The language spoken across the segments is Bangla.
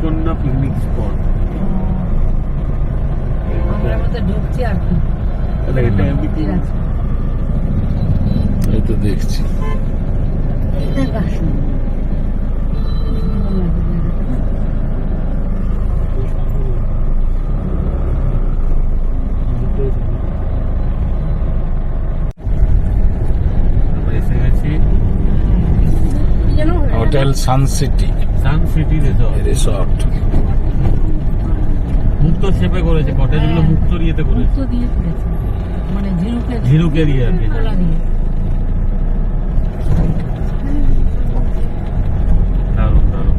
চন্দ্রকন্যা পিকনিক স্পট আমরা ঢুকছি আর কি। তাহলে এটা এমনি কি ঠিক এই তো দেখছি। এটা গাছ। Hotel Suncity sun city resort resort মুক্ত শেপে করেছে কটেজগুলো মুক্ত ইয়েতে করেছে মুক্ত দিয়ে করেছে। মানে ঝিনুকের ঝিনুকের ইয়ে আর কি। খোলা দিয়ে দারুণ দারুণ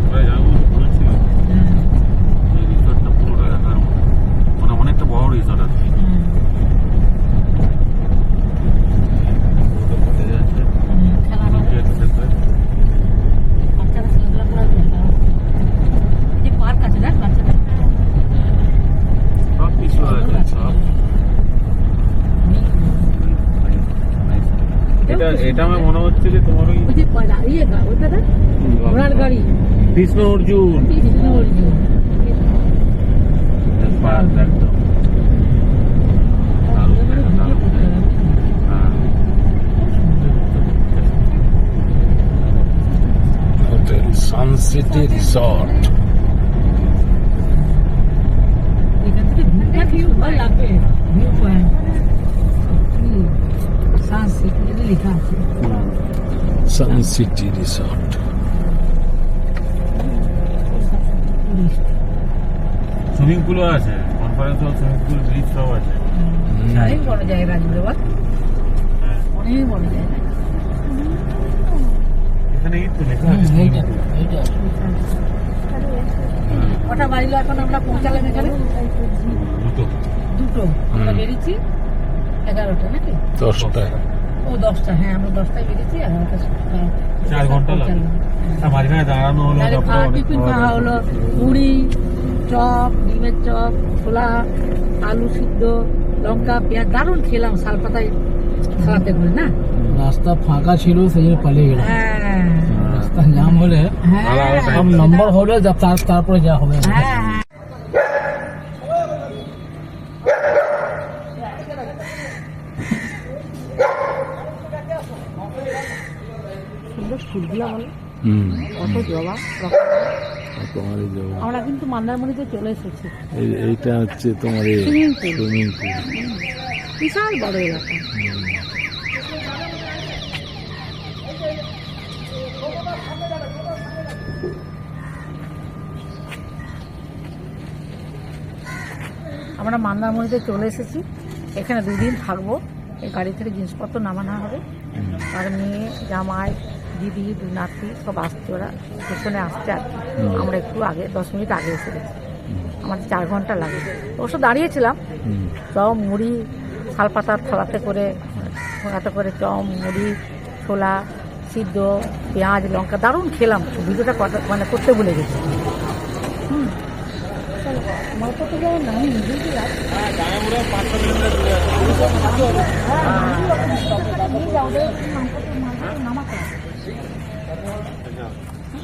আমরা যাব বলছিলাম হ্যাঁ, এই রিসর্টটা পুরোটা দেখার মতো মানে অনেকটা বড় রিসর্ট আছে হ্যাঁ, কটেজ আছে হ্যাঁ, খেলা হবে। ঝিনুকের শেপে বাচ্চারা খেলাধুলা করার জন্য। এই যে পার্ক আছে দেখ বাচ্চাদের সব কিছু আছে সব এটা এটা আমার মনে হচ্ছে যে তোমার ওই ওই যে ইয়ে ঘোড়ার গাড়ি। কৃষ্ণ অর্জুন। কৃষ্ণ অর্জুন। হ্যাঁ। Suncity resort. এখান থেকে লাগবে view point. Sunset resort swimming পুলও আছে কনফারেন্স হল সুইমিং পুল ব্রিজ সব আছে। অনেক বড় জায়গা হ্যাঁ। অনেক বড় জায়গা এখানে এই তো লেখা আছে এইটা এইটা কটা বাড়িলো এখন আমরা পৌঁছালাম এখানে। দুটো। দুটো। আমরা বেরিয়েছি। এগারোটা নাকি? দশটায়। ও দশটা হ্যাঁ আমরা দশটায় বেরিয়েছি এগারোটা চার ঘণ্টা লাগে। মাঝখানে দাঁড়ানো হলো তাহলে তারপরে খাওয়া অনেক টিফিন খাওয়া খাওয়া হলো মুড়ি চপ ডিমের চপ ছোলা আলু সিদ্ধ লঙ্কা পেঁয়াজ দারুণ খেলাম শাল পাতায় সালাতে করে না? রাস্তা ফাঁকা ছিল সেই জন্য পালিয়ে গেলাম। হ্যাঁ। রাস্তা জাম হলে হ্যাঁ। নম্বর হলে তারপরে যা হবে। বলো। কত জবা আমরা কিন্তু মন্দারমণিতে চলে এসেছি। এই- এইটা হচ্ছে তোমার সুইমিং পুল। বিশাল বড় এলাকা। আমরা মন্দারমণিতে চলে এসেছি। এখানে দুদিন থাকব। এই গাড়ি থেকে জিনিসপত্র নামানো হবে। আর মেয়ে জামাই দিদি নাতি সব আসছে ওরা। স্টেশনে আসছে আর আমরা একটু আগে দশ মিনিট আগে এসে গেছি। আমাদের চার ঘণ্টা লাগে। অবশ্য দাঁড়িয়েছিলাম। চম মুড়ি শালপাতার থালাতে করে থালাতে করে চম মুড়ি ছোলা সিদ্ধ পেঁয়াজ লঙ্কা দারুণ খেলাম। ভিডিওটা মানে করতে ভুলে গেছি। হুম। আমার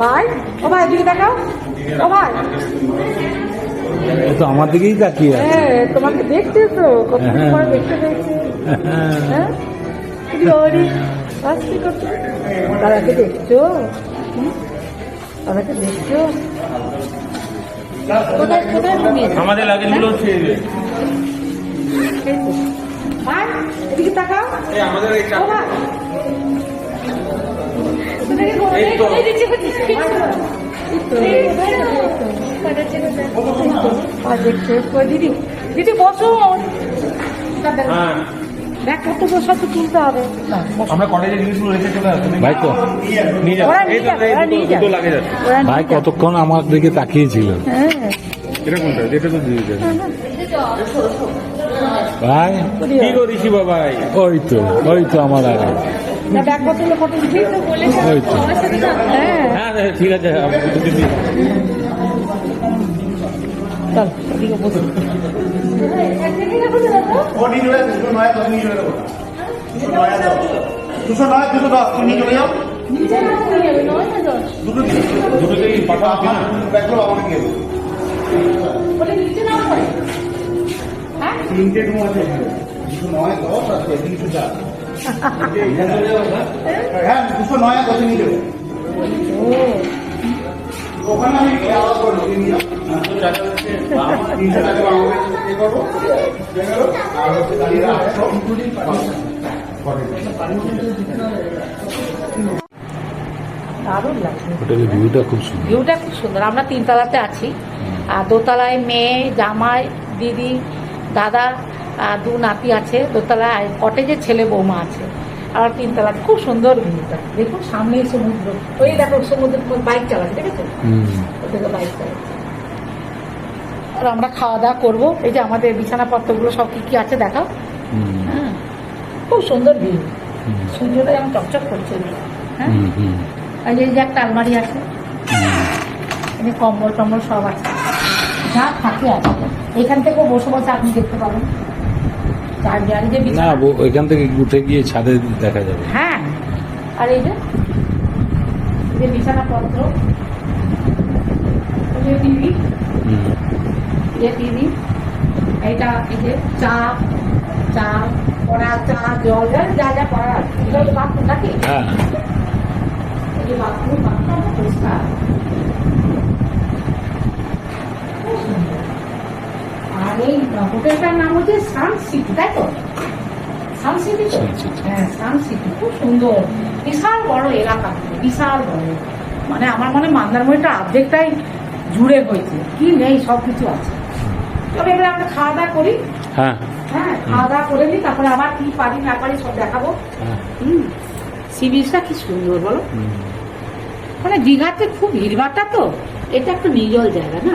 ভাই ও ভাই এদিকে দেখাও। ও ভাই। তো আমার দিকেই তাকিয়ে আছে। হ্যাঁ তোমাকে দেখতে তো কতদিন পরে দেখতে পেয়েছি। হ্যাঁ? কি গৌরী কি দেখছ? দাদাকে দেখছ? কোথায় কোথায় আমাদের লাগেজগুলো ছেড়ে দে ভাই এদিকে তাকাও। ও দিদি দিদি বসো হ্যাঁ দেখ কত সব তো হবে আমরা কলেজের জিনিসগুলো রেখে চলে আসব ভাই তো নিয়ে এই তো ভাই কতক্ষণ আমার দিকে তাকিয়েছিল? হ্যাঁ এটা কোনটা? এটা তো দিয়ে দেবে ভাই কি ঋষি বাবাই? ওই তো ওই তো আমার আগে। না ব্যাগ ফটো দিবি? তো বলে হ্যাঁ হ্যাঁ হ্যাঁ, ঠিক আছে চল বসে ও নিয়ে চলে দুশো নয় দশ নিয়ে দুশো দশ তুমি নিয়ে চলে যাও দুটো দুটোতেই কিনা ব্যাগগুলো আমাকে দিয়ে দেবো তিনটে রুম আছে। দুশো নয় দশ আছে তিনশো চার। হ্যাঁ দুশো নয় আর নিয়ে যাব ওখানে আমি আলাদা করে নেব, নিয়ে তিনশো টাকা করব আর হচ্ছে দাঁড়িয়ে আটশো দারুণ লাগছে। ভিউটা খুব সুন্দর। ভিউটা খুব সুন্দর। আমরা তিনতলাতে আছি। আর দোতলায় মেয়ে জামাই দিদি দাদা দু নাতি আছে দোতলায় কটেজে ছেলে বৌমা আছে। আর তিনতলা খুব সুন্দর ভিউটা। দেখুন সামনেই সমুদ্র। ওই দেখো সমুদ্র বাইক চালাচ্ছে দেখেছ? হুম। ওদিকে বাইক চালাচ্ছে। আর আমরা খাওয়া দাওয়া করব। এই যে আমাদের বিছানাপত্রগুলো সব কি কি আছে দেখাও। হ্যাঁ। খুব সুন্দর ভিউ সূর্যটা যেমন চকচক করছে। হ্যাঁ? আর এই যে একটা আলমারি আছে। এখানে কম্বল টম্বল সব আছে। যা থাকে আছে। এখান থেকেও বসে বসে আপনি দেখতে পাবেন। চার দেয়ালে যে না ওইখান থেকে উঠে গিয়ে ছাদে দেখা যাবে। হ্যাঁ। আর এই যে যে বিছানাপত্র যে টিভি যে টিভি এইটা এই যে চা চা পড়া চা জল যা যা পড়া এটা বাথরুম নাকি? হ্যাঁ। এই যে বাথরুম বাথরুম পরিষ্কার খুব সুন্দর। আর এই হোটেলটার নাম হচ্ছে সান সিটি তাই তো? সান সিটি তো? হ্যাঁ সান সিটি খুব সুন্দর। বিশাল বড় এলাকা বিশাল বড়। মানে আমার মনে মন্দারমণিটা অর্ধেকটাই জুড়ে হয়েছে। কি নেই সব কিছু আছে। তবে এবারে আমরা খাওয়া দাওয়া করি। হ্যাঁ। হ্যাঁ খাওয়া দাওয়া করে নিই তারপরে আবার কি পারি না পারি সব দেখাবো। হ্যাঁ। হুম সি বিচটা কি সুন্দর বলো। মানে দীঘাতে খুব ভিড়ভাড়টা তো এটা একটা নির্জল জায়গা না?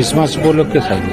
Christmas bolok ke sana.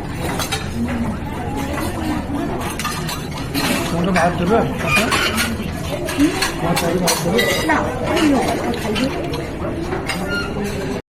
তারিখ ভাত দেবে? না